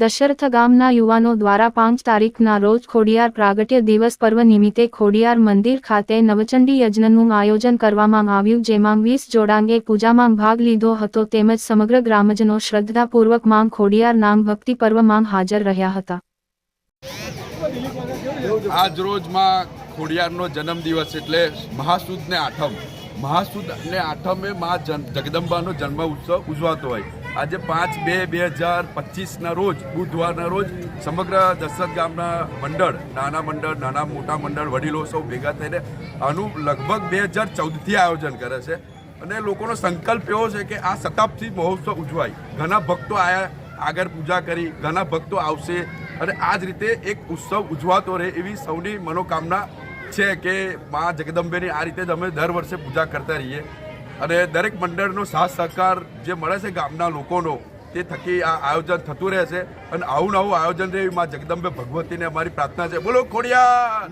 દશરથ ગામના યુવાનો દ્વારા પાંચ તારીખના રોજ ખોડિયાર પ્રાગટ્ય દિવસ પર્વ નિમિત્તે ખોડિયાર મંદિર ખાતે નવચંડી યજ્ઞનું આયોજન કરવામાં આવ્યું, જેમાં વીસ જોડાંગે પૂજામાં ભાગ લીધો હતો. તેમજ સમગ્ર ગ્રામજનો શ્રદ્ધાપૂર્વક માંગ ખોડિયાર નામ ભક્તિ પર્વમાં હાજર રહ્યા હતા. આજ રોજમાં ખોડિયારનો જન્મદિવસ એટલે મહાસુદને આઠમ. મહાસુદ અને આઠમે મા જગદંબાનો જન્મ ઉત્સવ ઉજવાતો હોય. આજે પાંચ બે બે હજાર પચીસના રોજ, બુધવારના રોજ સમગ્ર દશરથ ગામના મંડળ, નાના મંડળ, નાના મોટા મંડળ, વડીલો સૌ ભેગા થઈને આનું લગભગ બે હજાર ચૌદથી આયોજન કરે છે. અને લોકોનો સંકલ્પ એવો છે કે આ શતાબ્દી મહોત્સવ ઉજવાય. ઘણા ભક્તો આયા, આગળ પૂજા કરી, ઘણા ભક્તો આવશે. અને આ જ રીતે એક ઉત્સવ ઉજવાતો રહે એવી સૌની મનોકામના છે કે મા જગદંબેની આ રીતે જ અમે દર વર્ષે પૂજા કરતા રહીએ. અને દરેક મંડળનો સાથ સહકાર જે મળે છે ગામના લોકોનો, તે થકી આ આયોજન થતું રહે છે. અને આવું નવું આયોજન રહે મા જગદંબે ભગવતીને અમારી પ્રાર્થના છે. બોલો ખોડિયાર!